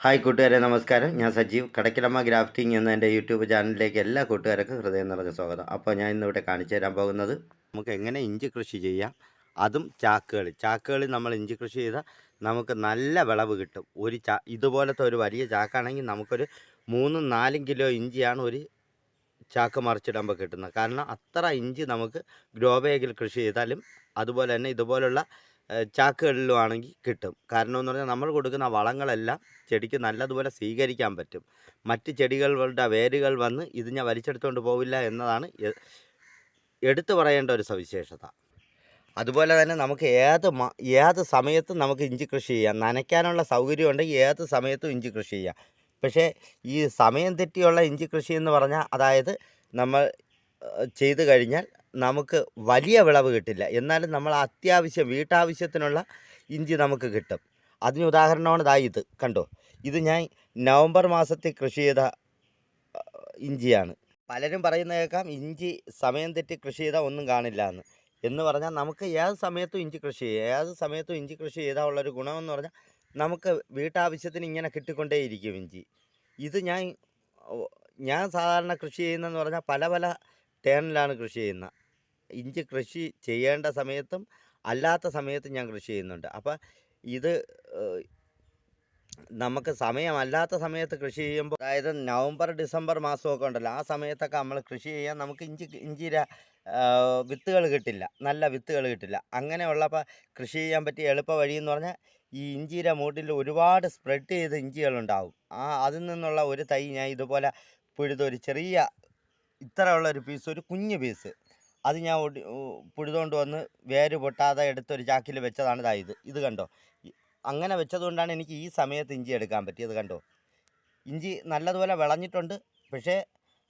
Hi കൂട്ടുകാരെ നമസ്കാരം. ഞാൻ സജീവ്. കടക്കിലമ്മ ഗ്രാഫ്റ്റിംഗ് എന്ന എന്റെ യൂട്യൂബ് ചാനലിലേക്ക് എല്ലാ കൂട്ടുകാർക്കും ഹൃദയം നിറഞ്ഞ സ്വാഗതം. അപ്പോൾ ഞാൻ ഇന്നിവിടെ കാണിച്ചു തരാൻ പോകുന്നത് നമുക്ക് എങ്ങനെ ഇഞ്ചി കൃഷി ചെയ്യാം അതും ചാക്കുകളിൽ ചാക്കുകളിൽ നമ്മൾ ഇഞ്ചി കൃഷി ചെയ്താൽ നമുക്ക് നല്ല വിളവ് കിട്ടും. ഒരു ചാ ഇതുപോലത്തെ ഒരു വലിയ ചാക്കാണെങ്കിൽ നമുക്കൊരു മൂന്നും നാലും കിലോ ഇഞ്ചിയാണ് ഒരു ചാക്ക് മറിച്ചിടുമ്പോൾ കിട്ടുന്നത്. കാരണം അത്ര ഇഞ്ചി നമുക്ക് ഗ്രോ ബാഗിൽ കൃഷി ചെയ്താലും അതുപോലെ തന്നെ ഇതുപോലുള്ള ചാക്കുകളിലും ആണെങ്കിൽ കിട്ടും. കാരണം എന്ന് പറഞ്ഞാൽ നമ്മൾ കൊടുക്കുന്ന വളങ്ങളെല്ലാം ചെടിക്ക് നല്ലതുപോലെ സ്വീകരിക്കാൻ പറ്റും. മറ്റ് ചെടികളുടെ വേരുകൾ വന്ന് ഇത് ഞാൻ വലിച്ചെടുത്തുകൊണ്ട് പോവില്ല എന്നതാണ് എടുത്തു പറയേണ്ട ഒരു സവിശേഷത. അതുപോലെ തന്നെ നമുക്ക് ഏത് ഏത് സമയത്തും നമുക്ക് ഇഞ്ചി കൃഷി ചെയ്യാം. നനയ്ക്കാനുള്ള സൗകര്യം ഉണ്ടെങ്കിൽ ഏത് സമയത്തും ഇഞ്ചി കൃഷി ചെയ്യാം. പക്ഷേ ഈ സമയം തെറ്റിയുള്ള ഇഞ്ചി കൃഷി എന്ന് പറഞ്ഞാൽ അതായത് നമ്മൾ ചെയ്തു കഴിഞ്ഞാൽ നമുക്ക് വലിയ വിളവ് കിട്ടില്ല. എന്നാലും നമ്മൾ അത്യാവശ്യം വീട്ടാവശ്യത്തിനുള്ള ഇഞ്ചി നമുക്ക് കിട്ടും. അതിന് ഉദാഹരണമാണ് ഇതായി ഇത്. കണ്ടോ? ഇത് ഞാൻ നവംബർ മാസത്തിൽ കൃഷി ചെയ്ത ഇഞ്ചിയാണ്. പലരും പറയുന്ന കേൾക്കാം ഇഞ്ചി സമയം തെറ്റി കൃഷി ചെയ്താൽ ഒന്നും കാണില്ല എന്ന്. എന്ന് പറഞ്ഞാൽ നമുക്ക് ഏത് സമയത്തും ഇഞ്ചി കൃഷി ചെയ്യാം. ഏത് സമയത്തും ഇഞ്ചി കൃഷി ചെയ്താൽ ഉള്ളൊരു ഗുണമെന്ന് പറഞ്ഞാൽ നമുക്ക് വീട്ടാവശ്യത്തിന് ഇങ്ങനെ കിട്ടിക്കൊണ്ടേയിരിക്കും ഇഞ്ചി. ഇത് ഞാൻ ഞാൻ സാധാരണ കൃഷി ചെയ്യുന്നതെന്ന് പറഞ്ഞാൽ പല പല ടേണിലാണ് കൃഷി ചെയ്യുന്നത്. ഇഞ്ചി കൃഷി ചെയ്യേണ്ട സമയത്തും അല്ലാത്ത സമയത്തും ഞാൻ കൃഷി ചെയ്യുന്നുണ്ട്. അപ്പോൾ ഇത് നമുക്ക് സമയമല്ലാത്ത സമയത്ത് കൃഷി ചെയ്യുമ്പോൾ അതായത് നവംബർ ഡിസംബർ മാസമൊക്കെ ഉണ്ടല്ലോ ആ സമയത്തൊക്കെ നമ്മൾ കൃഷി ചെയ്യാൻ നമുക്ക് ഇഞ്ചി ഇഞ്ചിര വിത്തുകൾ കിട്ടില്ല. നല്ല വിത്തുകൾ കിട്ടില്ല. അങ്ങനെയുള്ളപ്പോൾ കൃഷി ചെയ്യാൻ പറ്റിയ എളുപ്പ വഴിയെന്ന് പറഞ്ഞാൽ ഈ ഇഞ്ചിയുടെ മൂട്ടിൽ ഒരുപാട് സ്പ്രെഡ് ചെയ്ത് ഇഞ്ചികളുണ്ടാവും ആ അതിൽ നിന്നുള്ള ഒരു തൈ ഞാൻ ഇതുപോലെ പിഴുതൊരു ചെറിയ ഇത്രയുള്ള ഒരു പീസ് ഒരു കുഞ്ഞു പീസ് അത് ഞാൻ പിഴുതുകൊണ്ട് വന്ന് വേര് പൊട്ടാതെ എടുത്തൊരു ചാക്കിൽ വെച്ചതാണ് ഇതായത് ഇത്. കണ്ടോ? അങ്ങനെ വെച്ചതുകൊണ്ടാണ് എനിക്ക് ഈ സമയത്ത് ഇഞ്ചി എടുക്കാൻ പറ്റിയത് കണ്ടോ? ഇഞ്ചി നല്ലതുപോലെ വിളഞ്ഞിട്ടുണ്ട്. പക്ഷേ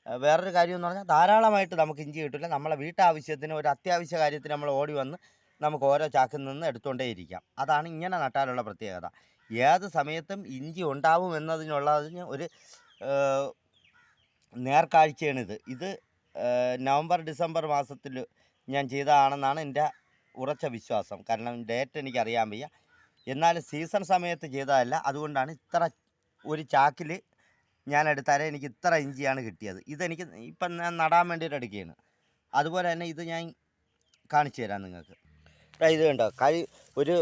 വേറൊരു കാര്യം എന്ന് പറഞ്ഞാൽ ധാരാളമായിട്ട് നമുക്ക് ഇഞ്ചി കിട്ടില്ല. നമ്മളെ വീട്ടാവശ്യത്തിന് ഒരു അത്യാവശ്യ കാര്യത്തിന് നമ്മൾ ഓടി വന്ന് നമുക്ക് ഓരോ ചാക്കിൽ നിന്ന് എടുത്തുകൊണ്ടേ ഇരിക്കാം അതാണ് ഇങ്ങനെ നട്ടാലുള്ള പ്രത്യേകത. ഏത് സമയത്തും ഇഞ്ചി ഉണ്ടാവും എന്നതിനുള്ളതിന് ഒരു നേർക്കാഴ്ചയാണിത്. ഇത് നവംബർ ഡിസംബർ മാസത്തിൽ ഞാൻ ചെയ്തതാണെന്നാണ് എന്റെ ഉറച്ച വിശ്വാസം. കാരണം ഡേറ്റ് എനിക്കറിയാൻ വയ്യ. എന്നാൽ സീസൺ സമയത്ത് ചെയ്തതല്ല. അതുകൊണ്ടാണ് ഇത്ര ഒരു ചാക്കിൽ ഞാൻ എടുത്താലേ എനിക്ക് ഇത്ര ഇഞ്ചിയാണ് കിട്ടിയത്. ഇതെനിക്ക് ഇപ്പം ഞാൻ നടാൻ വേണ്ടിയിട്ട് എടുക്കുകയാണ്. അതുപോലെ തന്നെ ഇത് ഞാൻ കാണിച്ചു തരാം നിങ്ങൾക്ക്. ഇത് കണ്ടോ? കരി ഒരു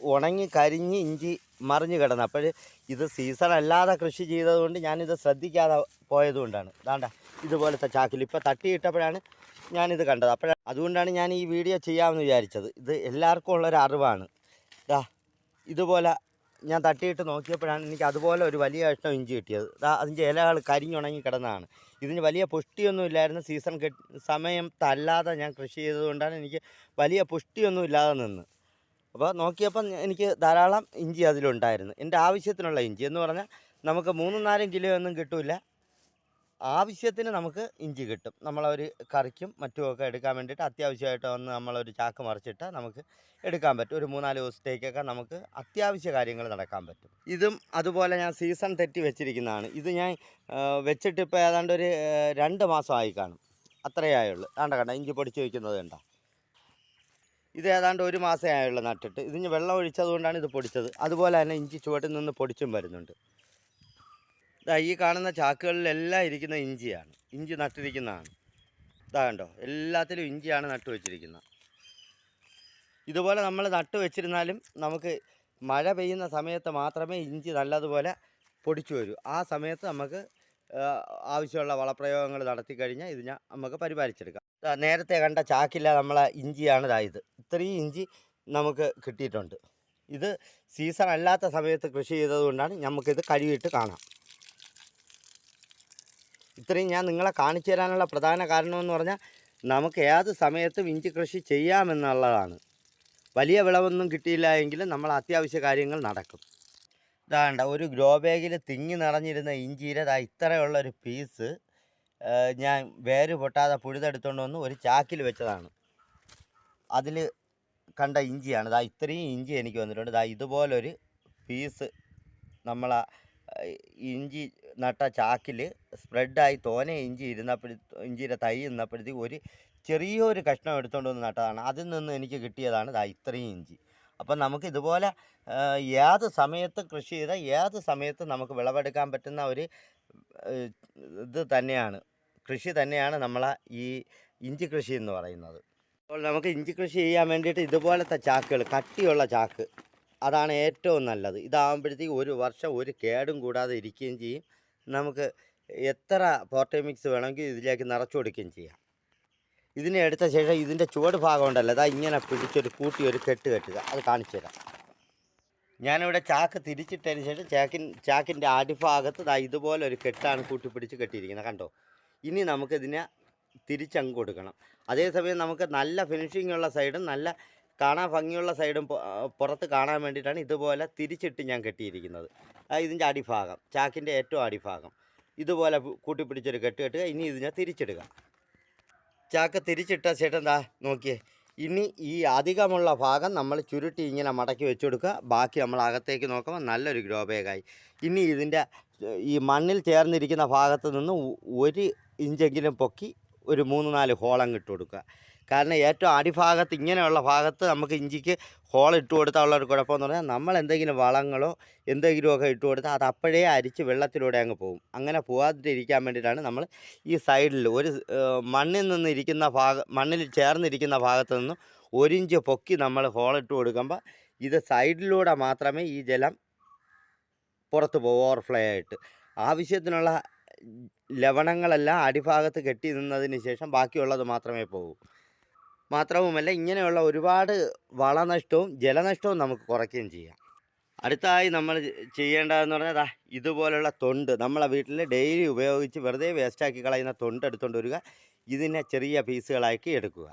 ഉണങ്ങി കരിഞ്ഞ് ഇഞ്ചി മറിഞ്ഞ് കിടന്നു. അപ്പോൾ ഇത് സീസൺ അല്ലാതെ കൃഷി ചെയ്തതുകൊണ്ട് ഞാനിത് ശ്രദ്ധിക്കാതെ പോയതുകൊണ്ടാണ്. ദാണ്ട ഇതുപോലത്തെ ചാക്കിൽ. ഇപ്പോൾ തട്ടിയിട്ടപ്പോഴാണ് ഞാനിത് കണ്ടത്. അപ്പോഴാണ് അതുകൊണ്ടാണ് ഞാൻ ഈ വീഡിയോ ചെയ്യാമെന്ന് വിചാരിച്ചത്. ഇത് എല്ലാവർക്കും ഉള്ളൊരു അറിവാണ്. ദാ ഇതുപോലെ ഞാൻ തട്ടിയിട്ട് നോക്കിയപ്പോഴാണ് എനിക്ക് അതുപോലെ ഒരു വലിയ കഷ്ണം ഇഞ്ചി കിട്ടിയത്. ദാ അതിന്റെ ഇലകൾ കരിഞ്ഞുണങ്ങി കിടന്നതാണ്. ഇതിന് വലിയ പുഷ്ടിയൊന്നും ഇല്ലായിരുന്നു. സീസൺ സമയം സമയത്തല്ലാതെ ഞാൻ കൃഷി ചെയ്തതുകൊണ്ടാണ് എനിക്ക് വലിയ പുഷ്ടിയൊന്നും ഇല്ലാതെ നിന്ന്. അപ്പോൾ നോക്കിയപ്പം എനിക്ക് ധാരാളം ഇഞ്ചി അതിലുണ്ടായിരുന്നു. എന്റെ ആവശ്യത്തിനുള്ള ഇഞ്ചി. എന്ന് പറഞ്ഞാൽ നമുക്ക് മൂന്നും നാലും കിലോ ഒന്നും കിട്ടില്ല. ആവശ്യത്തിന് നമുക്ക് ഇഞ്ചി കിട്ടും. നമ്മളൊരു കറിക്കും മറ്റുമൊക്കെ എടുക്കാൻ വേണ്ടിയിട്ട് അത്യാവശ്യമായിട്ട് വന്ന് നമ്മളൊരു ചാക്ക് മറിച്ചിട്ട് നമുക്ക് എടുക്കാൻ പറ്റും. ഒരു മൂന്നാൽ ദിവസത്തേക്കൊക്കെ നമുക്ക് അത്യാവശ്യ കാര്യങ്ങൾ നടക്കാൻ പറ്റും. ഇതും അതുപോലെ ഞാൻ സീസൺ തെറ്റി വെച്ചിരിക്കുന്നതാണ്. ഇത് ഞാൻ വെച്ചിട്ടിപ്പോൾ ഏതാണ്ട് ഒരു രണ്ട് മാസമായി കാണും. അത്രയേ ആയുള്ളൂ. കണ്ട കണ്ട ഇഞ്ചി പൊടിച്ച് വയ്ക്കുന്നത് കണ്ട? ഇത് ഏതാണ്ട് ഒരു മാസമേ ആയുള്ളൂ നട്ടിട്ട്. ഇതിന് വെള്ളം ഒഴിച്ചതുകൊണ്ടാണ് ഇത് പൊടിച്ചത്. അതുപോലെ തന്നെ ഇഞ്ചി ചുവട്ടിൽ നിന്ന് പൊടിച്ചും വരുന്നുണ്ട്. ഇതാ ഈ കാണുന്ന ചാക്കുകളിലെല്ലാം ഇരിക്കുന്ന ഇഞ്ചിയാണ്. ഇഞ്ചി നട്ടിരിക്കുന്നതാണ്. ഇതാ കണ്ടോ? എല്ലാത്തിലും ഇഞ്ചിയാണ് നട്ടു വെച്ചിരിക്കുന്നത്. ഇതുപോലെ നമ്മൾ നട്ടു വെച്ചിരുന്നാലും നമുക്ക് മഴ പെയ്യുന്ന സമയത്ത് മാത്രമേ ഇഞ്ചി നല്ലതുപോലെ പൊടിച്ചു വരൂ. ആ സമയത്ത് നമുക്ക് ആവശ്യമുള്ള വളപ്രയോഗങ്ങൾ നടത്തി കഴിഞ്ഞാൽ ഇത് ഞാൻ നമുക്ക് പരിപാലിച്ചെടുക്കാം. നേരത്തെ കണ്ട ചാക്കില്ല നമ്മളെ ഇഞ്ചിയാണ് ഇതാ ഇത്. ഇത്രയും ഇഞ്ചി നമുക്ക് കിട്ടിയിട്ടുണ്ട്. ഇത് സീസൺ അല്ലാത്ത സമയത്ത് കൃഷി ചെയ്തതുകൊണ്ടാണ് നമുക്കിത് കഴുകിയിട്ട് കാണാം. ഇത്രയും ഞാൻ നിങ്ങളെ കാണിച്ചു തരാനുള്ള പ്രധാന കാരണമെന്ന് പറഞ്ഞാൽ നമുക്ക് ഏത് സമയത്തും ഇഞ്ചി കൃഷി ചെയ്യാമെന്നുള്ളതാണ്. വലിയ വിളവൊന്നും കിട്ടിയില്ല എങ്കിലും നമ്മൾ അത്യാവശ്യ കാര്യങ്ങൾ നടക്കും. ഇതാണ്ട ഒരു ഗ്രോ ബാഗിൽ തിങ്ങി നിറഞ്ഞിരുന്ന ഇഞ്ചിയുടെ ദാ ഇത്രയുള്ള ഒരു പീസ് ഞാൻ വേര് പൊട്ടാതെ പുഴുതെടുത്തുകൊണ്ട് വന്ന് ഒരു ചാക്കിൽ വെച്ചതാണ്. അതിൽ കണ്ട ഇഞ്ചിയാണ്. ദാ ഇത്രയും ഇഞ്ചി എനിക്ക് വന്നിട്ടുണ്ട്. ദാ ഇതുപോലൊരു പീസ് നമ്മൾ ഇഞ്ചി നട്ട ചാക്കിൽ സ്പ്രെഡായി തോനെ ഇഞ്ചി ഇരുന്നപ്പോഴ ഇഞ്ചിയുടെ തൈ ഇരുന്നപ്പോഴത്തേക്ക് ഒരു ചെറിയൊരു കഷ്ണം എടുത്തുകൊണ്ട് വന്ന് നട്ടതാണ്. അതിൽ നിന്ന് എനിക്ക് കിട്ടിയതാണ് ദാ ഇത്രയും ഇഞ്ചി. അപ്പം നമുക്ക് ഇതുപോലെ ഏത് സമയത്ത് കൃഷി ചെയ്താൽ ഏത് സമയത്ത് നമുക്ക് വിളവെടുക്കാൻ പറ്റുന്ന ഒരു ഇത് തന്നെയാണ്. കൃഷി തന്നെയാണ് നമ്മളെ ഈ ഇഞ്ചി കൃഷി എന്ന് പറയുന്നത്. അപ്പോൾ നമുക്ക് ഇഞ്ചി കൃഷി ചെയ്യാൻ വേണ്ടിയിട്ട് ഇതുപോലത്തെ ചാക്കുകൾ കട്ടിയുള്ള ചാക്ക്. അതാണ് ഏറ്റവും നല്ലത്. ഇതാകുമ്പോഴത്തേക്ക് ഒരു വർഷം ഒരു കേടും കൂടാതെ ഇരിക്കുകയും ചെയ്യും. നമുക്ക് എത്ര പോർട്ടമിക്സ് വേണമെങ്കിൽ ഇതിലേക്ക് നിറച്ചു കൊടുക്കുകയും ചെയ്യാം. ഇതിനെ എടുത്ത ശേഷം ഇതിന്റെ ചുവട് ഭാഗം ഉണ്ടല്ലോ അതാ ഇങ്ങനെ പിടിച്ചൊരു കൂട്ടി ഒരു കെട്ട് കെട്ടുക. അത് കാണിച്ചു തരാം. ഞാനിവിടെ ചാക്ക് തിരിച്ചിട്ടതിന് ശേഷം ചാക്കിൻ ചാക്കിന്റെ അടിഭാഗത്ത് ഇതാ ഇതുപോലെ ഒരു കെട്ടാണ് കൂട്ടി കൂട്ടിപ്പിടിച്ച് കെട്ടിയിരിക്കുന്നത്. കണ്ടോ? ഇനി നമുക്കിതിനെ തിരിച്ചങ്ങ് കൊടുക്കണം. അതേസമയം നമുക്ക് നല്ല ഫിനിഷിംഗ് ഉള്ള സൈഡും നല്ല കാണാൻ ഭംഗിയുള്ള സൈഡും പുറത്ത് കാണാൻ വേണ്ടിയിട്ടാണ് ഇതുപോലെ തിരിച്ചിട്ട് ഞാൻ കെട്ടിയിരിക്കുന്നത്. ഇതിന്റെ അടിഭാഗം ചാക്കിന്റെ ഏറ്റവും അടിഭാഗം. ഇതുപോലെ കൂട്ടിപ്പിടിച്ചൊരു കെട്ട് കെട്ടുക ഇനി ഇതിനെ തിരിച്ചിടുക. ചാക്ക് തിരിച്ചിട്ട ശേഷം എന്താ നോക്കിയേ ഇനി ഈ അധികമുള്ള ഭാഗം നമ്മൾ ചുരുട്ടി ഇങ്ങനെ മടക്കി വെച്ച് കൊടുക്കുക ബാക്കി നമ്മൾ അകത്തേക്ക് നോക്കുമ്പോൾ നല്ലൊരു ഗ്രോ ബാഗായി. ഇനി ഇതിന്റെ ഈ മണ്ണിൽ ചേർന്നിരിക്കുന്ന ഭാഗത്ത് നിന്ന് ഒരു ഇഞ്ചെങ്കിലും പൊക്കി ഒരു മൂന്ന് നാല് ഹോളം ഇട്ട് കൊടുക്കുക. കാരണം ഏറ്റവും അടിഭാഗത്ത് ഇങ്ങനെയുള്ള ഭാഗത്ത് നമുക്ക് ഇഞ്ചിക്ക് ഹോൾ ഇട്ട് കൊടുത്താൽ ഉള്ള ഒരു കുഴപ്പമെന്ന് പറഞ്ഞാൽ നമ്മൾ എന്തെങ്കിലും വളങ്ങളോ എന്തെങ്കിലുമൊക്കെ ഇട്ട് കൊടുത്താൽ അത് അപ്പോഴേ അരിച്ച് വെള്ളത്തിലൂടെ അങ്ങ് പോകും. അങ്ങനെ പോകാതിരിക്കാൻ വേണ്ടിയിട്ടാണ് നമ്മൾ ഈ സൈഡിൽ ഒരു മണ്ണിൽ നിന്നിരിക്കുന്ന ഭാഗം മണ്ണിൽ ചേർന്നിരിക്കുന്ന ഭാഗത്ത് നിന്നും ഒരിഞ്ച് പൊക്കി നമ്മൾ ഹോൾ ഇട്ട് കൊടുക്കുമ്പോൾ ഇത് സൈഡിലൂടെ മാത്രമേ ഈ ജലം പുറത്ത് പോകും ഓവർഫ്ലോ ആയിട്ട്. ആവശ്യത്തിനുള്ള ലവണങ്ങളെല്ലാം അടിഭാഗത്ത് കെട്ടി നിന്നതിന് ശേഷം ബാക്കിയുള്ളത് മാത്രമേ പോകൂ. മാത്രവുമല്ല ഇങ്ങനെയുള്ള ഒരുപാട് വളനഷ്ടവും ജലനഷ്ടവും നമുക്ക് കുറയ്ക്കുകയും ചെയ്യാം. അടുത്തായി നമ്മൾ ചെയ്യേണ്ടതെന്ന് പറഞ്ഞാൽ ഇതുപോലുള്ള തൊണ്ട്. നമ്മളെ വീട്ടിൽ ഡെയിലി ഉപയോഗിച്ച് വെറുതെ വേസ്റ്റാക്കി കളയുന്ന തൊണ്ട് എടുത്തുകൊണ്ട് വരിക. ഇതിനെ ചെറിയ പീസുകളാക്കി എടുക്കുക.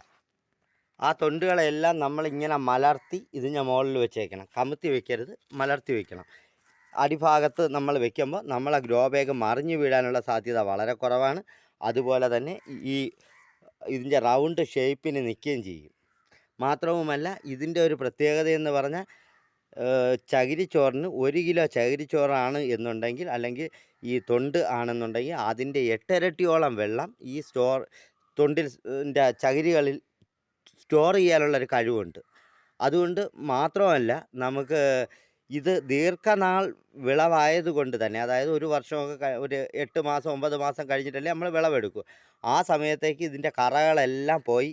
ആ തൊണ്ടുകളെല്ലാം നമ്മളിങ്ങനെ മലർത്തി ഇതിന്റെ മുകളിൽ വെച്ചേക്കണം. കമുത്തി വെക്കരുത് മലർത്തി വെക്കണം. അടിഭാഗത്ത് നമ്മൾ വെക്കുമ്പോൾ നമ്മൾ ആ ഗ്രോ ബാഗ് മറിഞ്ഞു വീഴാനുള്ള സാധ്യത വളരെ കുറവാണ്. അതുപോലെ തന്നെ ഈ ഇതിന്റെ റൗണ്ട് ഷേപ്പിന് നിൽക്കുകയും ചെയ്യും. മാത്രവുമല്ല ഇതിന്റെ ഒരു പ്രത്യേകത എന്ന് പറഞ്ഞാൽ ചകിരിച്ചോറിന് ഒരു കിലോ ചകിരിച്ചോറാണ് എന്നുണ്ടെങ്കിൽ അല്ലെങ്കിൽ ഈ തൊണ്ട് ആണെന്നുണ്ടെങ്കിൽ അതിന്റെ എട്ടരട്ടിയോളം വെള്ളം ഈ സ്റ്റോർ തൊണ്ടിൽ ചകിരികളിൽ സ്റ്റോർ ചെയ്യാനുള്ളൊരു കഴിവുണ്ട്. അതുകൊണ്ട് മാത്രമല്ല നമുക്ക് ഇത് ദീർഘനാൾ വിളവായതുകൊണ്ട് തന്നെ അതായത് ഒരു വർഷമൊക്കെ ഒരു എട്ട് മാസം ഒമ്പത് മാസം കഴിഞ്ഞിട്ടല്ലേ നമ്മൾ വിളവെടുക്കും. ആ സമയത്തേക്ക് ഇതിന്റെ കറകളെല്ലാം പോയി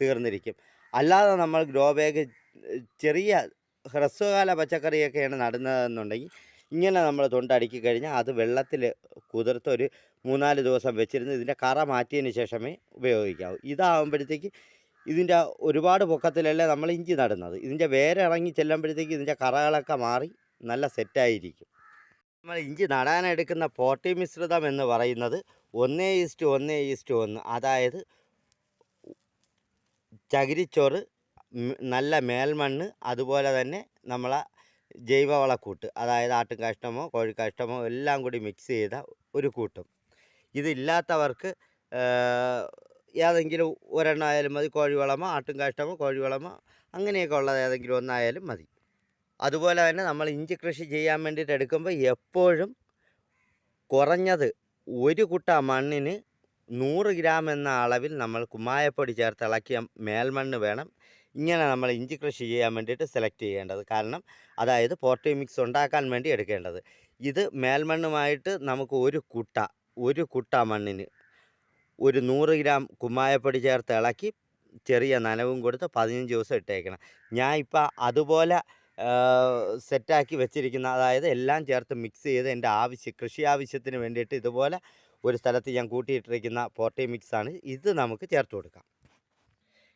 തീർന്നിരിക്കും. അല്ലാതെ നമ്മൾ ഗ്രോ ബാഗ് ചെറിയ ഹ്രസ്വകാല പച്ചക്കറിയൊക്കെയാണ് നടുന്നതെന്നുണ്ടെങ്കിൽ ഇങ്ങനെ നമ്മൾ തൊണ്ടടുക്കി കഴിഞ്ഞാൽ അത് വെള്ളത്തിൽ കുതിർത്ത് ഒരു മൂന്നാൽ ദിവസം വെച്ചിരുന്ന് ഇതിന്റെ കറ മാറ്റിയതിന് ശേഷമേ ഉപയോഗിക്കാവൂ. ഇതാകുമ്പോഴത്തേക്ക് ഇതിന്റെ ഒരുപാട് പൊക്കത്തിലല്ലേ നമ്മൾ ഇഞ്ചി നടുന്നത്? ഇതിന്റെ വേറെ ഇറങ്ങി ചെല്ലുമ്പോഴത്തേക്ക് ഇതിന്റെ കറകളൊക്കെ മാറി നല്ല സെറ്റായിരിക്കും നമ്മൾ ഇഞ്ചി നടാനെടുക്കുന്ന പോട്ടി മിശ്രിതം എന്ന് പറയുന്നത് ഒന്നേ ഈസ്റ്റ് ഒന്നേ ഈസ്റ്റ് ഒന്ന്. അതായത് ചകിരിച്ചോറ് നല്ല മേൽമണ്ണ് അതുപോലെ തന്നെ നമ്മളെ ജൈവവളക്കൂട്ട് അതായത് ആട്ടും കാഷ്ടമോ കോഴിക്കാഷ്ടമോ എല്ലാം കൂടി മിക്സ് ചെയ്ത ഒരു കൂട്ടും. ഇതില്ലാത്തവർക്ക് ഏതെങ്കിലും ഒരെണ്ണം ആയാലും മതി. കോഴിവളമോ ആട്ടും കാഷ്ടമോ കോഴിവളമോ അങ്ങനെയൊക്കെ ഉള്ളത് ഏതെങ്കിലും ഒന്നായാലും മതി. അതുപോലെ തന്നെ നമ്മൾ ഇഞ്ചി കൃഷി ചെയ്യാൻ വേണ്ടിയിട്ട് എടുക്കുമ്പോൾ എപ്പോഴും കുറഞ്ഞത് ഒരു കുട്ട മണ്ണിന് നൂറ് ഗ്രാം എന്ന അളവിൽ നമ്മൾ കുമ്മായപ്പൊടി ചേർത്ത് ഇളക്കിയ മേൽമണ്ണ് വേണം. ഇങ്ങനെ നമ്മൾ ഇഞ്ചി കൃഷി ചെയ്യാൻ വേണ്ടിയിട്ട് സെലക്ട് ചെയ്യേണ്ടത്. കാരണം അതായത് പോട്ടി മിക്സ് ഉണ്ടാക്കാൻ വേണ്ടി എടുക്കേണ്ടത്. ഇത് മേൽമണ്ണുമായിട്ട് നമുക്ക് ഒരു കുട്ട ഒരു കുട്ട മണ്ണിന് ഒരു നൂറ് ഗ്രാം കുമ്മായപ്പൊടി ചേർത്ത് ഇളക്കി ചെറിയ നനവും കൊടുത്ത് പതിനഞ്ച് ദിവസം ഇട്ടേക്കണം. ഞാൻ ഇപ്പം അതുപോലെ സെറ്റാക്കി വെച്ചിരിക്കുന്ന അതായത് എല്ലാം ചേർത്ത് മിക്സ് ചെയ്ത് എന്റെ ആവശ്യം കൃഷി ആവശ്യത്തിന് വേണ്ടിയിട്ട് ഇതുപോലെ ഒരു സ്ഥലത്ത് ഞാൻ കൂട്ടിയിട്ടിരിക്കുന്ന പോട്ടി മിക്സാണ് ഇത് നമുക്ക് ചേർത്ത് കൊടുക്കാം.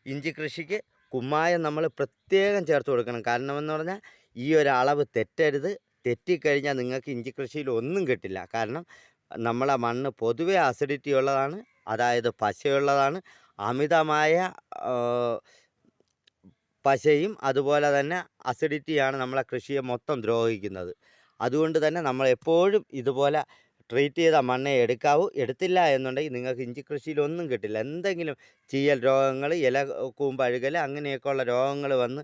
ഇഞ്ചി കൃഷിക്ക് കുമ്മായം നമ്മൾ പ്രത്യേകം ചേർത്ത് കൊടുക്കണം. കാരണമെന്ന് പറഞ്ഞാൽ ഈ ഒരു അളവ് തെറ്റരുത്. തെറ്റിക്കഴിഞ്ഞാൽ നിങ്ങൾക്ക് ഇഞ്ചി കൃഷിയിൽ ഒന്നും കിട്ടില്ല. കാരണം നമ്മളെ മണ്ണ് പൊതുവേ അസിഡിറ്റി ഉള്ളതാണ്. അതായത് പശയുള്ളതാണ്. അമിതമായ പശയും അതുപോലെ തന്നെ അസിഡിറ്റിയാണ് നമ്മളെ കൃഷിയെ മൊത്തം ദ്രോഹിക്കുന്നത്. അതുകൊണ്ട് തന്നെ നമ്മൾ എപ്പോഴും ഇതുപോലെ ട്രീറ്റ് ചെയ്ത മണ്ണേ എടുക്കാവൂ. എടുത്തില്ല എന്നുണ്ടെങ്കിൽ നിങ്ങൾക്ക് ഇഞ്ചി കൃഷിയിലൊന്നും കിട്ടില്ല. എന്തെങ്കിലും ചീയൽ രോഗങ്ങൾ ഇല കൂമ്പഴുകൽ അങ്ങനെയൊക്കെയുള്ള രോഗങ്ങൾ വന്ന്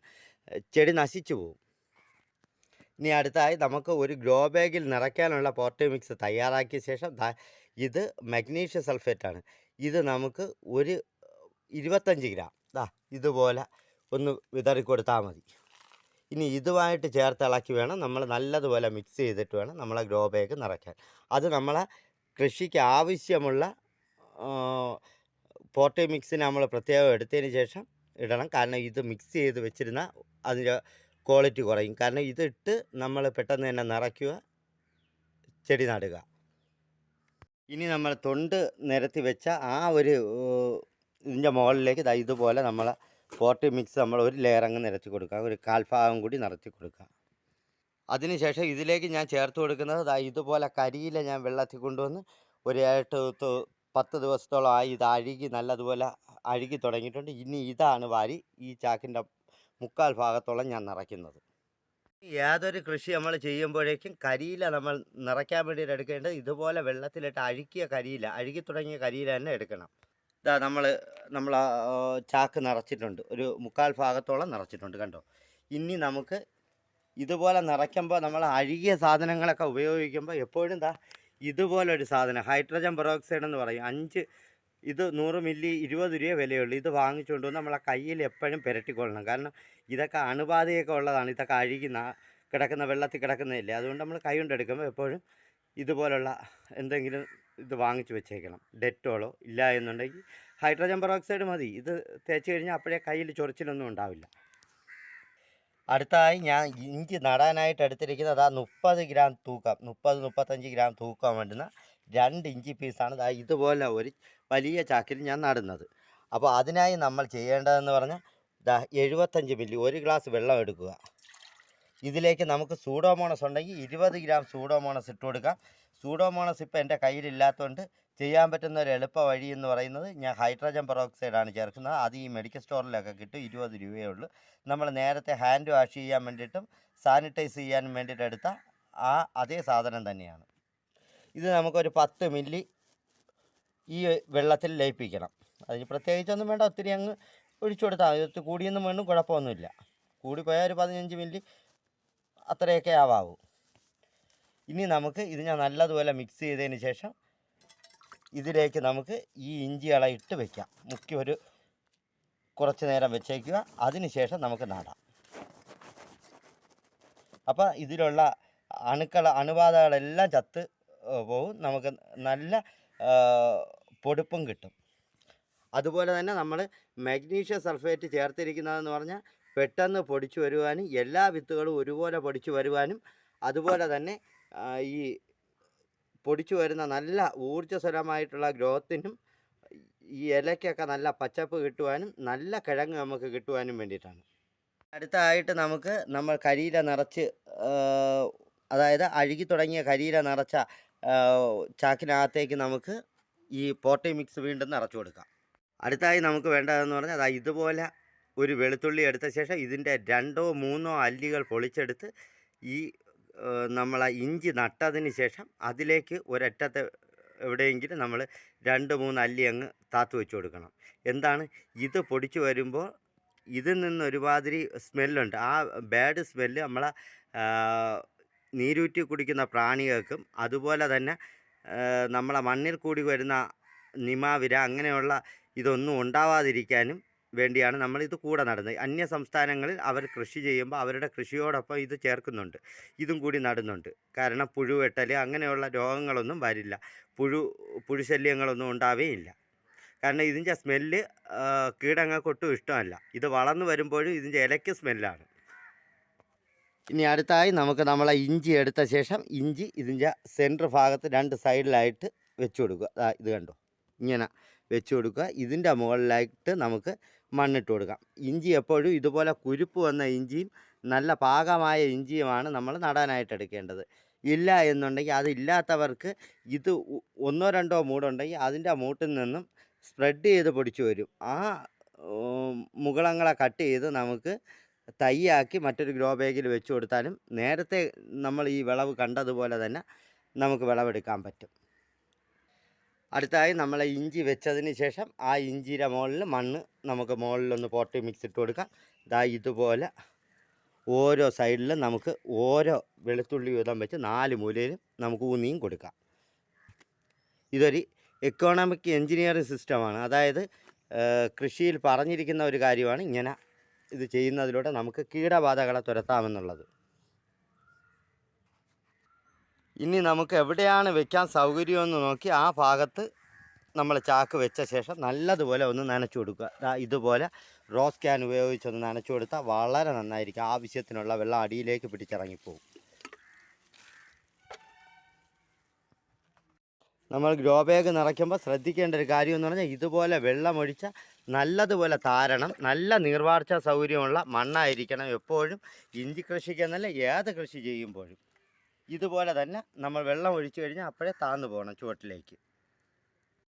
ചെടി നശിച്ചു പോകും ഇനി അടുത്തായി നമുക്ക് ഒരു ഗ്രോ ബാഗിൽ നിറയ്ക്കാനുള്ള പോർട്ടി മിക്സ് തയ്യാറാക്കിയ ശേഷം ഇത് മഗ്നീഷ്യ സൾഫേറ്റാണ്. ഇത് നമുക്ക് ഒരു ഇരുപത്തഞ്ച് ഗ്രാം. ദാ ഇതുപോലെ ഒന്ന് വിതറി കൊടുത്താൽ മതി. ഇനി ഇതുമായിട്ട് ചേർത്ത് ഇളക്കി വേണം. നമ്മൾ നല്ലതുപോലെ മിക്സ് ചെയ്തിട്ട് വേണം നമ്മളെ ഗ്രോ ബാഗ് നിറയ്ക്കാൻ. അത് നമ്മളെ കൃഷിക്ക് ആവശ്യമുള്ള പോട്ടി മിക്സിന് നമ്മൾ പ്രത്യേകം എടുത്തതിന് ശേഷം ഇടണം. കാരണം ഇത് മിക്സ് ചെയ്ത് വെച്ചിരുന്ന അതിന്റെ ക്വാളിറ്റി കുറയും. കാരണം ഇതിട്ട് നമ്മൾ പെട്ടെന്ന് തന്നെ നിറയ്ക്കുക ചെടി നടുക. ഇനി നമ്മൾ തൊണ്ട് നിരത്തി വെച്ച ആ ഒരു ഇതിന്റെ മുകളിലേക്ക് ഇതുപോലെ നമ്മൾ പോട്ടി മിക്സ് നമ്മൾ ഒരു ലെയർ അങ്ങ് നിരത്തി കൊടുക്കുക. ഒരു കാൽഭാഗം കൂടി നിരത്തി കൊടുക്കുക. അതിനുശേഷം ഇതിലേക്ക് ഞാൻ ചേർത്ത് കൊടുക്കുന്നത് ഇതുപോലെ കരിയില ഞാൻ വെള്ളത്തിൽ കൊണ്ടുവന്ന് ഒരു എട്ട് പത്ത് ദിവസത്തോളം ആയി ഇത് അഴുകി നല്ലതുപോലെ അഴുകി തുടങ്ങിയിട്ടുണ്ട്. ഇനി ഇതാണ് വാരി ഈ ചാക്കിന്റെ മുക്കാൽ ഭാഗത്തോളം ഞാൻ നിറയ്ക്കുന്നത്. യാതൊരു കൃഷി നമ്മൾ ചെയ്യുമ്പോഴേക്കും കരിയില നമ്മൾ നിറയ്ക്കാൻ വേണ്ടിയിട്ട് എടുക്കേണ്ടത് ഇതുപോലെ വെള്ളത്തിലിട്ട് അഴുക്കിയ കരിയില അഴുകി തുടങ്ങിയ കരിയില തന്നെ എടുക്കണം. ഇതാ നമ്മൾ നമ്മൾ ചാക്ക് നിറച്ചിട്ടുണ്ട്. ഒരു മുക്കാൽ ഭാഗത്തോളം നിറച്ചിട്ടുണ്ട് കണ്ടോ? ഇനി നമുക്ക് ഇതുപോലെ നിറയ്ക്കുമ്പോൾ നമ്മൾ അഴുകിയ സാധനങ്ങളൊക്കെ ഉപയോഗിക്കുമ്പോൾ എപ്പോഴും ദാ ഇതുപോലൊരു സാധനം ഹൈഡ്രജൻ പെറോക്സൈഡ് എന്ന് പറയും. അഞ്ച് ഇത് നൂറ് മില്ലി ഇരുപത് രൂപ വിലയുള്ളൂ. ഇത് വാങ്ങിച്ചുകൊണ്ട് നമ്മളെ കയ്യിൽ എപ്പോഴും പുരട്ടിക്കൊള്ളണം. കാരണം ഇതൊക്കെ അണുബാധയൊക്കെ ഉള്ളതാണ്. ഇതൊക്കെ അഴുകുന്ന കിടക്കുന്ന വെള്ളത്തിൽ കിടക്കുന്നതല്ലേ. അതുകൊണ്ട് നമ്മൾ കൈ കൊണ്ടെടുക്കുമ്പോൾ എപ്പോഴും ഇതുപോലുള്ള എന്തെങ്കിലും ഇത് വാങ്ങിച്ചു വെച്ചേക്കണം. ഡെറ്റോളോ ഇല്ല എന്നുണ്ടെങ്കിൽ ഹൈഡ്രജൻ പെറോക്സൈഡ് മതി. ഇത് തേച്ച് കഴിഞ്ഞാൽ അപ്പോഴേ കയ്യിൽ ചൊറിച്ചിലൊന്നും ഉണ്ടാവില്ല. അടുത്തായി ഞാൻ ഇഞ്ചി നടാനായിട്ട് എടുത്തിരിക്കുന്നത് ആ മുപ്പത് ഗ്രാം തൂക്കം. മുപ്പത് മുപ്പത്തഞ്ച് ഗ്രാം തൂക്കം വേണ്ടുന്ന രണ്ട് ഇഞ്ചി പീസാണ്. ഇതുപോലെ ഒരു വലിയ ചാക്കിൽ ഞാൻ നടുന്നത്. അപ്പോൾ അതിനായി നമ്മൾ ചെയ്യേണ്ടതെന്ന് പറഞ്ഞാൽ ദാ എഴുപത്തഞ്ച് മില്ലി ഒരു ഗ്ലാസ് വെള്ളം എടുക്കുക. ഇതിലേക്ക് നമുക്ക് സൂഡോമോണസ് ഉണ്ടെങ്കിൽ ഇരുപത് ഗ്രാം സൂഡോമോണസ് ഇട്ട് കൊടുക്കാം. സൂഡോമോണസ് ഇപ്പോൾ എന്റെ കയ്യിലില്ലാത്തതുകൊണ്ട് ചെയ്യാൻ പറ്റുന്ന ഒരു എളുപ്പ വഴി എന്ന് പറയുന്നത് ഞാൻ ഹൈഡ്രജൻ പെറോക്സൈഡാണ് ചേർക്കുന്നത്. അത് ഈ മെഡിക്കൽ സ്റ്റോറിലൊക്കെ കിട്ടും ഇരുപത് രൂപയേ ഉള്ളൂ. നമ്മൾ നേരത്തെ ഹാൻഡ് വാഷ് ചെയ്യാൻ വേണ്ടിയിട്ടും സാനിറ്റൈസ് ചെയ്യാൻ വേണ്ടിയിട്ട് എടുത്ത ആ അതേ സാധനം തന്നെയാണ്. ഇത് നമുക്കൊരു പത്ത് മില്ലി ഈ വെള്ളത്തിൽ ലയിപ്പിക്കണം. അതിന് പ്രത്യേകിച്ചൊന്നും വേണ്ട ഒത്തിരി അങ്ങ് ഒഴിച്ചു കൊടുത്താൽ മതി. ഒത്തിരി കൂടിയൊന്നും വേണം കുഴപ്പമൊന്നുമില്ല. കൂടിപ്പോയാൽ ഒരു പതിനഞ്ച് മിനിറ്റ് അത്രയൊക്കെ ആവാവൂ. ഇനി നമുക്ക് ഇത് ഞാൻ നല്ലതുപോലെ മിക്സ് ചെയ്തതിന് ശേഷം ഇതിലേക്ക് നമുക്ക് ഈ ഇഞ്ചി ഇള ഇട്ട് വെക്കാം. മുക്കി ഒരു കുറച്ച് നേരം വെച്ചേക്കുക. അതിന് ശേഷം നമുക്ക് നടാം. അപ്പോൾ ഇതിലുള്ള അണുക്കൾ അണുബാധകളെല്ലാം ചത്ത് പോവും. നമുക്ക് നല്ല പൊടിപ്പും കിട്ടും. അതുപോലെ തന്നെ നമ്മൾ മഗ്നീഷ്യം സൾഫേറ്റ് ചേർത്തിരിക്കുന്നതെന്ന് പറഞ്ഞാൽ പെട്ടെന്ന് പൊടിച്ചു വരുവാനും എല്ലാ വിത്തുകളും ഒരുപോലെ പൊടിച്ചു വരുവാനും അതുപോലെ തന്നെ ഈ പൊടിച്ചു വരുന്ന നല്ല ഊർജസ്വലമായിട്ടുള്ള ഗ്രോത്തിനും ഈ ഇലയ്ക്കൊക്കെ നല്ല പച്ചപ്പ് കിട്ടുവാനും നല്ല കിഴങ്ങ് നമുക്ക് കിട്ടുവാനും വേണ്ടിയിട്ടാണ്. അടുത്തായിട്ട് നമുക്ക് നമ്മൾ കരിയില നിറച്ച് അതായത് അഴുകി തുടങ്ങിയ കരിയില നിറച്ച ചാക്കിനകത്തേക്ക് നമുക്ക് ഈ പോട്ടി മിക്സ് വീണ്ടും നിറച്ചു കൊടുക്കാം. അടുത്തായി നമുക്ക് വേണ്ടതെന്ന് പറഞ്ഞാൽ അതാ ഇതുപോലെ ഒരു വെളുത്തുള്ളി എടുത്ത ശേഷം ഇതിന്റെ രണ്ടോ മൂന്നോ അല്ലികൾ പൊളിച്ചെടുത്ത് ഈ നമ്മൾ ഇഞ്ചി നട്ടതിന് ശേഷം അതിലേക്ക് ഒരറ്റത്തെ എവിടെയെങ്കിലും നമ്മൾ രണ്ട് മൂന്ന് അല്ലി അങ്ങ് താത്തു വെച്ച് കൊടുക്കണം. എന്താണ്? ഇത് പൊടിച്ച് വരുമ്പോൾ ഇതിൽ നിന്ന് ഒരുമാതിരി സ്മെല്ലുണ്ട്. ആ ബാഡ് സ്മെല്ല് നമ്മളെ നീരൂറ്റി കുടിക്കുന്ന പ്രാണികൾക്കും അതുപോലെ തന്നെ നമ്മളെ മണ്ണിൽ കൂടി വരുന്ന നിമാവിര അങ്ങനെയുള്ള ഇതൊന്നും ഉണ്ടാവാതിരിക്കാനും വേണ്ടിയാണ് നമ്മൾ ഇത് കൂടെ നടുന്നത്. അന്യ സംസ്ഥാനങ്ങളിൽ അവർ കൃഷി ചെയ്യുമ്പോൾ അവരുടെ കൃഷിയോടൊപ്പം ഇത് ചേർക്കുന്നുണ്ട്. ഇതും കൂടി നടുന്നുണ്ട്. കാരണം പുഴുവെട്ടൽ അങ്ങനെയുള്ള രോഗങ്ങളൊന്നും വരില്ല. പുഴു പുഴുശല്യങ്ങളൊന്നും ഉണ്ടാവുകയില്ല കാരണം ഇതിന്റെ സ്മെല്ല് കീടങ്ങൾക്കൊട്ടും ഇഷ്ടമല്ല. ഇത് വളർന്നു വരുമ്പോഴും ഇതിന്റെ ഇലയ്ക്ക് സ്മെല്ലാണ്. ഇനി അടുത്തായി നമുക്ക് നമ്മളെ ഇഞ്ചി എടുത്ത ശേഷം ഇഞ്ചി ഇതിന്റെ സെന്റർ ഭാഗത്ത് രണ്ട് സൈഡിലായിട്ട് വെച്ച് കൊടുക്കുക. ഇത് കണ്ടോ? ഇങ്ങനെ വെച്ച് കൊടുക്കുക. ഇതിന്റെ മുകളിലായിട്ട് നമുക്ക് മണ്ണിട്ട് കൊടുക്കാം. ഇഞ്ചി എപ്പോഴും ഇതുപോലെ കുരുപ്പ് വന്ന ഇഞ്ചിയും നല്ല പാകമായ ഇഞ്ചിയുമാണ് നമ്മൾ നടാനായിട്ട് എടുക്കേണ്ടത്. ഇല്ല എന്നുണ്ടെങ്കിൽ അതില്ലാത്തവർക്ക് ഇത് ഒന്നോ രണ്ടോ മൂടുണ്ടെങ്കിൽ അതിന്റെ മൂട്ടിൽ നിന്നും സ്പ്രെഡ് ചെയ്ത് പൊടിച്ചു വരും. ആ മുകളങ്ങളെ കട്ട് ചെയ്ത് നമുക്ക് തൈയാക്കി മറ്റൊരു ഗ്രോ ബാഗിൽ വെച്ച് കൊടുത്താലും നേരത്തെ നമ്മൾ ഈ വിളവ് കണ്ടതുപോലെ തന്നെ നമുക്ക് വിളവെടുക്കാൻ പറ്റും. അടുത്തായി നമ്മൾ ഇഞ്ചി വെച്ചതിന് ശേഷം ആ ഇഞ്ചിയുടെ മുകളിൽ മണ്ണ് നമുക്ക് മുകളിലൊന്ന് പോട്ടി മിക്സ് ഇട്ട് കൊടുക്കാം. ഇതാ ഇതുപോലെ ഓരോ സൈഡിലും നമുക്ക് ഓരോ വെളുത്തുള്ളി വീതം വെച്ച് നാല് മൂലയിലും നമുക്ക് ഊന്നിയും കൊടുക്കാം. ഇതൊരു എക്കോണമിക് എഞ്ചിനീയറിംഗ് സിസ്റ്റമാണ് അതായത് കൃഷിയിൽ പറഞ്ഞിരിക്കുന്ന ഒരു കാര്യമാണ് ഇങ്ങനെ ഇത് ചെയ്യുന്നതിലൂടെ നമുക്ക് കീടബാധകളെ തുരത്താമെന്നുള്ളത്. ഇനി നമുക്ക് എവിടെയാണ് വെക്കാൻ സൗകര്യമെന്ന് നോക്കി ആ ഭാഗത്ത് നമ്മൾ ചാക്ക് വെച്ച ശേഷം നല്ലതുപോലെ ഒന്ന് നനച്ചു കൊടുക്കുക. ഇതുപോലെ റോസ് ക്യാൻ ഉപയോഗിച്ചൊന്ന് നനച്ചു കൊടുത്താൽ വളരെ നന്നായിരിക്കും. ആവശ്യത്തിനുള്ള വെള്ളം അടിയിലേക്ക് പിടിച്ചിറങ്ങിപ്പോവും. നമ്മൾ ഗ്രോ ബാഗ് നിറയ്ക്കുമ്പോൾ ശ്രദ്ധിക്കേണ്ട ഒരു കാര്യം എന്ന് പറഞ്ഞാൽ ഇതുപോലെ വെള്ളമൊഴിച്ച നല്ലതുപോലെ താരണം നല്ല നീർവാർച്ച സൗകര്യമുള്ള മണ്ണായിരിക്കണം എപ്പോഴും ഇഞ്ചി കൃഷിക്ക് എന്നല്ല ഏത് കൃഷി ചെയ്യുമ്പോഴും. ഇതുപോലെ തന്നെ നമ്മൾ വെള്ളം ഒഴിച്ചു കഴിഞ്ഞാൽ അപ്പോഴേ താന്നു പോകണം ചുവട്ടിലേക്ക്.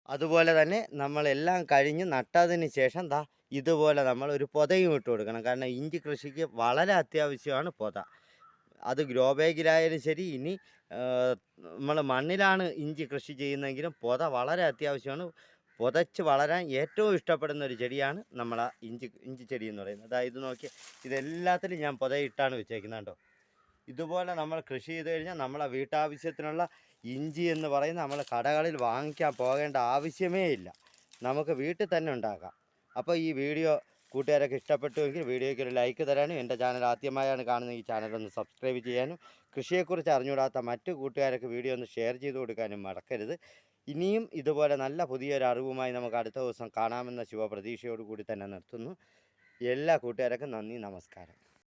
അതുപോലെ തന്നെ നമ്മളെല്ലാം കഴിഞ്ഞ് നട്ടതിന് ശേഷം ദാ ഇതുപോലെ നമ്മൾ ഒരു പൊതയും ഇട്ട് കൊടുക്കണം. കാരണം ഇഞ്ചി കൃഷിക്ക് വളരെ അത്യാവശ്യമാണ് പൊത. അത് ഗ്രോ ബാഗിലായാലും ശരി ഇനി നമ്മൾ മണ്ണിലാണ് ഇഞ്ചി കൃഷി ചെയ്യുന്നതെങ്കിലും പൊത വളരെ അത്യാവശ്യമാണ്. പൊതച്ച് വളരാൻ ഏറ്റവും ഇഷ്ടപ്പെടുന്ന ഒരു ചെടിയാണ് നമ്മളെ ഇഞ്ചി ഇഞ്ചി ചെടി എന്ന് പറയുന്നത്. അതായത് നോക്കി ഇതെല്ലാത്തിലും ഞാൻ പുതയിട്ടാണ് വെച്ചേക്കുന്നത് കേട്ടോ ഇതുപോലെ നമ്മൾ കൃഷി ചെയ്ത് കഴിഞ്ഞാൽ നമ്മളെ വീട്ടാവശ്യത്തിനുള്ള ഇഞ്ചി എന്ന് പറയുന്നത് നമ്മൾ കടകളിൽ വാങ്ങിക്കാൻ പോകേണ്ട ആവശ്യമേ ഇല്ല. നമുക്ക് വീട്ടിൽ തന്നെ ഉണ്ടാക്കാം. അപ്പോൾ ഈ വീഡിയോ കൂട്ടുകാരൊക്കെ ഇഷ്ടപ്പെട്ടുവെങ്കിൽ വീഡിയോയ്ക്ക് ഒരു ലൈക്ക് തരാനും എന്റെ ചാനൽ ആദ്യമായാണ് കാണുന്ന ഈ ചാനൽ ഒന്ന് സബ്സ്ക്രൈബ് ചെയ്യാനും കൃഷിയെക്കുറിച്ച് അറിഞ്ഞുകൂടാത്ത മറ്റു കൂട്ടുകാരൊക്കെ വീഡിയോ ഒന്ന് ഷെയർ ചെയ്ത് കൊടുക്കാനും മറക്കരുത്. ഇനിയും ഇതുപോലെ നല്ല പുതിയൊരു അറിവുമായി നമുക്ക് അടുത്ത ദിവസം കാണാമെന്ന ശുഭപ്രതീക്ഷയോടുകൂടി തന്നെ നിർത്തുന്നു. എല്ലാ കൂട്ടുകാർക്കും നന്ദി നമസ്കാരം.